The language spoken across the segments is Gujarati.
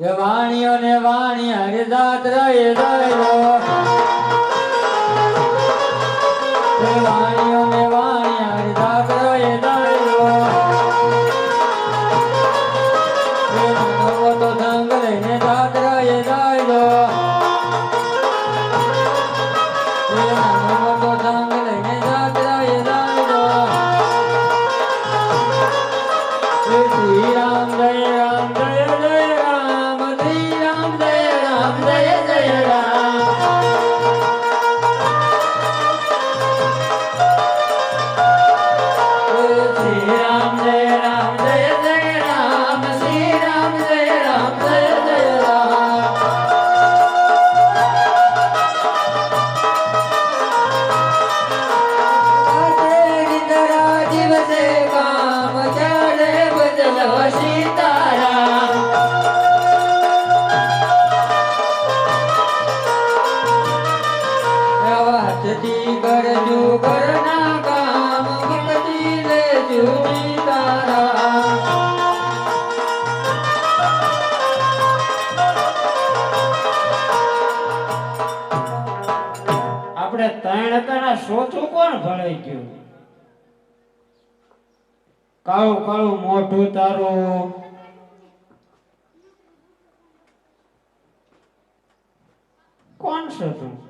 વાણીઓ ને વાણી હરિદાત રહે દયો કરજુ ભક્તિ સીતારામ. આપણે ત્રણ હતા સોચું કોણ ભળાઈ ગયું? કાળું કાળું મોઢું તારું. કોણ તું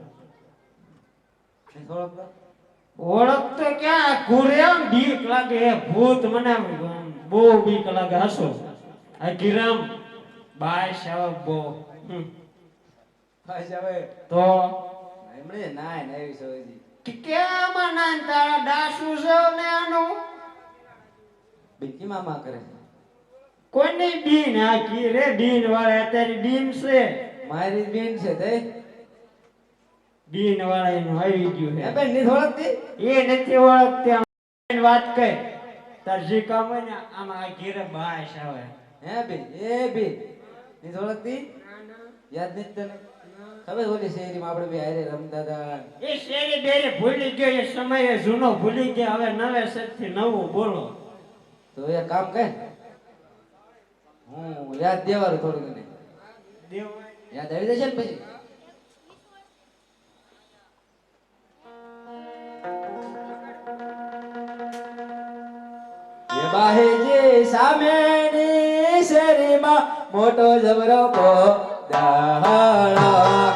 ઓળખ તો ક્યાં? ઘુરે આમ બીક લાગે. ભૂત મને બહુ બીક લાગે. હસો. આ કિરામ. બાય શાવ બો. હમ. તો? કે કેમાં નાન તારા ડાસુ છે ને આનું? કોની બીન આખી રે? બીન વાળા અત્યારે બીન છે. મારી બીન છે તે. બીન વાળા એનું આવી ગયું છે. બેનની ઓળખતી? એ નથી ઓળખતી વાત કહે તાર જે કામ હોય ને આમાં આ ઘેરે બાશ આવે. હે બેન એ બેનની ઓળખતી? યાદ નથી તને? ખબર ઓલી શેરીમાં આપણે બે હારે રમતા હતા એ શેરી બેરી ભૂલી ગયો એ સમયે જૂનો ભૂલી ગયો હવે નવે નવેસરથી નવું બોલો. તો એ કામ કહે હું યાદ દેવાનું થોડું દેવ યાદ આવી જશે ને પછી? એ બાહે જે સામેની શેરીમાં મોટો જબરો પોદાળા બાહે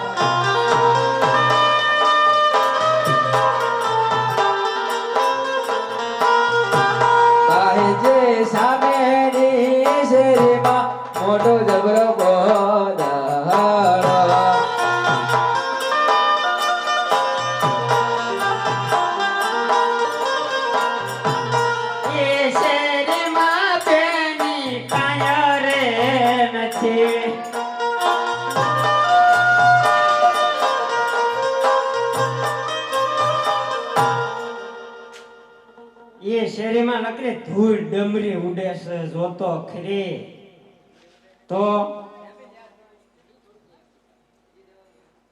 શેરીમાં ધૂળ ડમરી ઉડે છે જોતો ખરી. તો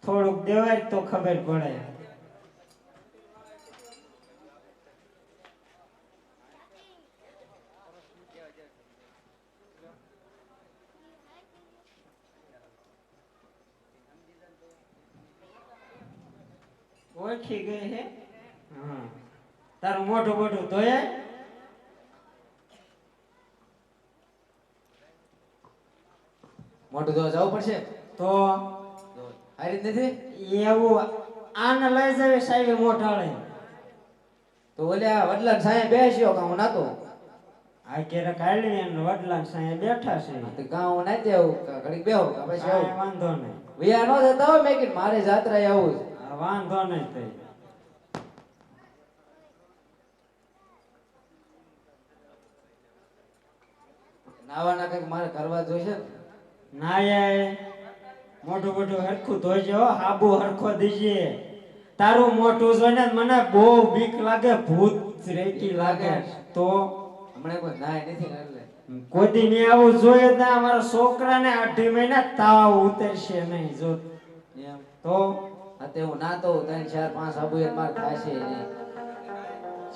થોડુંક દેવાય તો ખબર પડે. ઓળખી ગઈ હે? હા. તારું મોઢું મોઢું ધોયા. મોટું તો જવું પડશે? તો આ રીત નથી એવું આને લઈ જવી સાહેબ મોઢાળે. તો ઓલ્યા વડલા સાહેબ બેસ્યો કાં હું નાતો. આ કેરે કાઢી અને વડલા સાહેબ બેઠા છે. તો કાં હું નાતે આવું ઘડીક બેહો પછી આવું. વાંધો નહીં. વિયા નો જતા હોય મેં કીધું મારે જાત્રા આવું છે. વાંધો નહીં તે. નાવાના કંઈક મારે કરવા જોઈશે ને? નાયે મોઢું મોઢું હરખું ધોજો હાબુ હરખો દીજે. તારું મોઢું જોઈને મને બહુ બીક લાગે ભૂત રેકી લાગે. તો? હમણાં કોઈ નાય નથી ને એટલે કોઈ દી આવું જોઈએ ના અમારા છોકરાને અઢી મહિના તાવ ઉતરશે નહીં જો. એમ. તો? અત્યારે હું ના તો ત્રણ ચાર પાંચ આબુ એક માર થશે નહીં.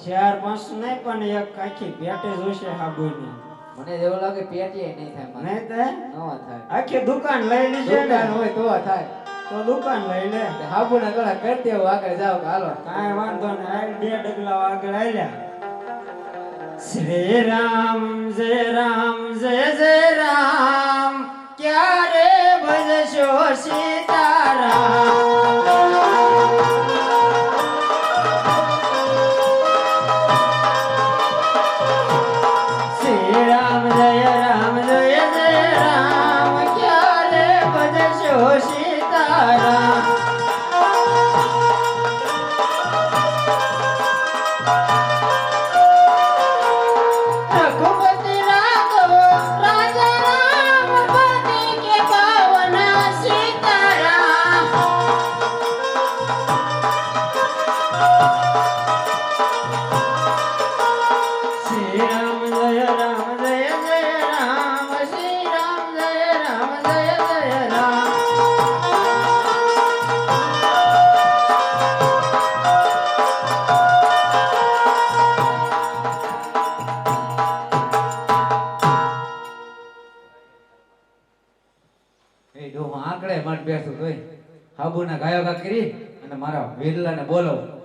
ચાર પાંચ નહીં પણ એક આખી પેટે જોશે હાબુની મને એવું લાગે પેટીએ નહીં થાય નહીં તે ન થાય. આખી દુકાન લઈ લીધી ને? દુકાન હોય તો થાય. તો દુકાન લઈ લે. હાબુના ગળા કરતી હોય આગળ જાવ હાલો. કાંઈ વાંધો નહીં હાલ બે ડગલા આગળ આવ્યા શ્રી રામ જય રામ જય જય રામ. ક્યારે ભજશો સીતારામ હાબુના ગાયોગા કરી અને મારા વીરલાને બોલાવું.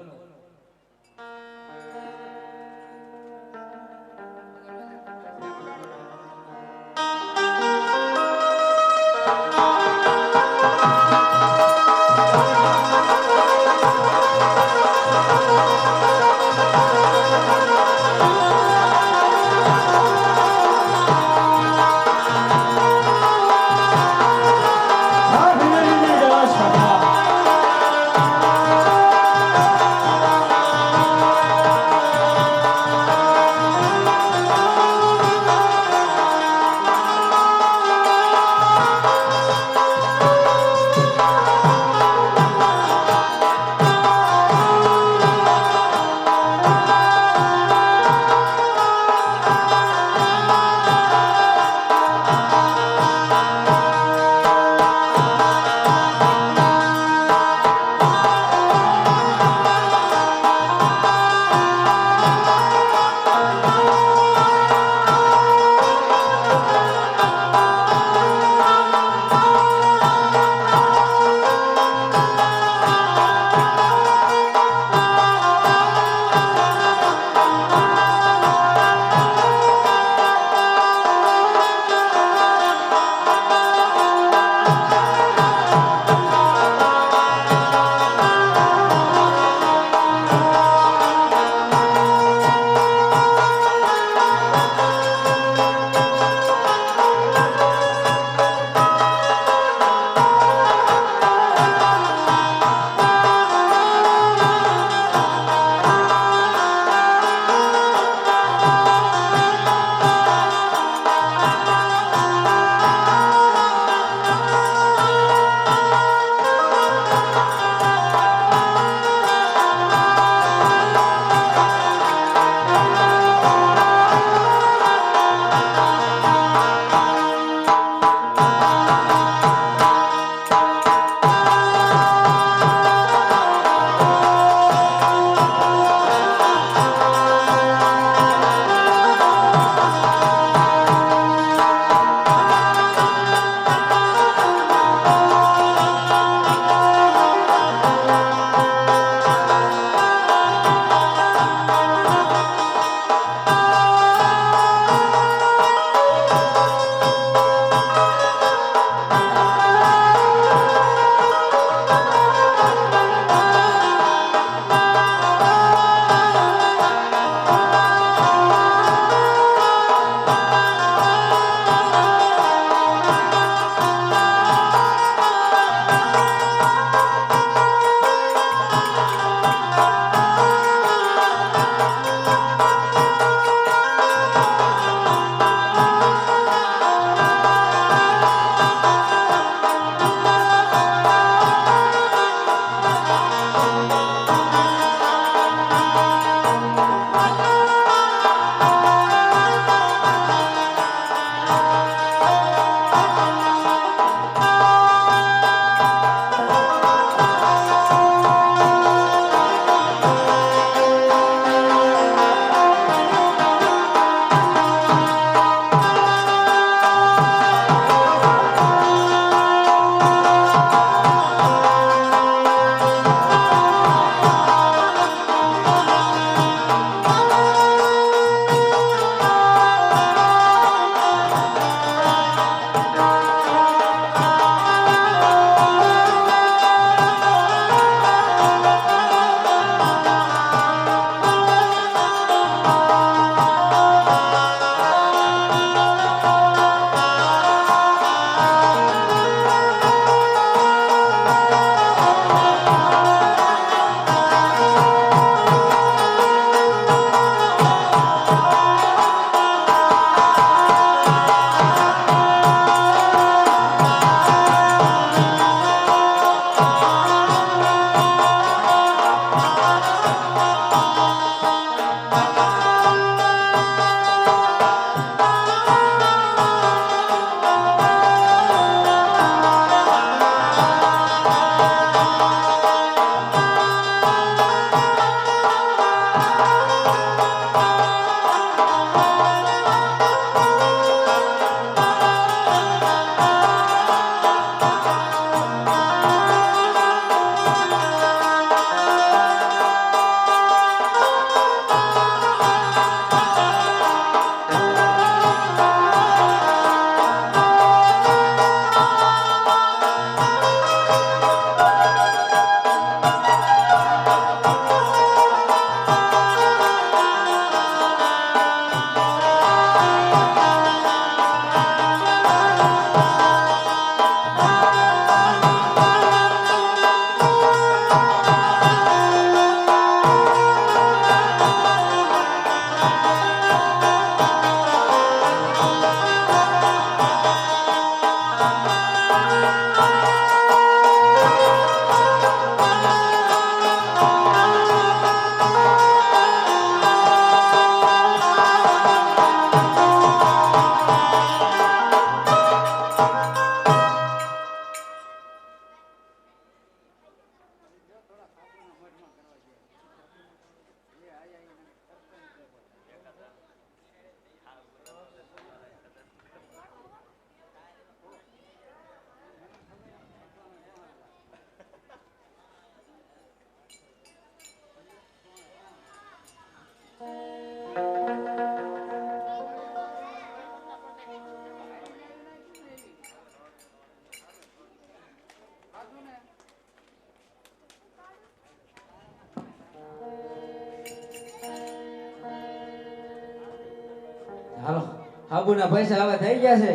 બાબુના પૈસા હવે થઈ ગયા છે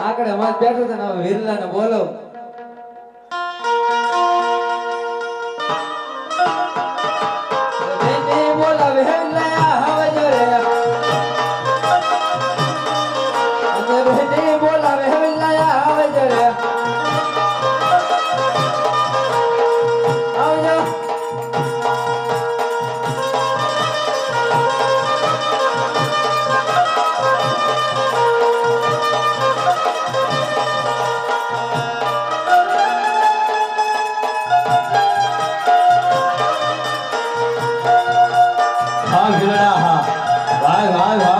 આકડે વાત બેઠો તને હવે વિરલાને બોલો Thank you. vai, vai, vai.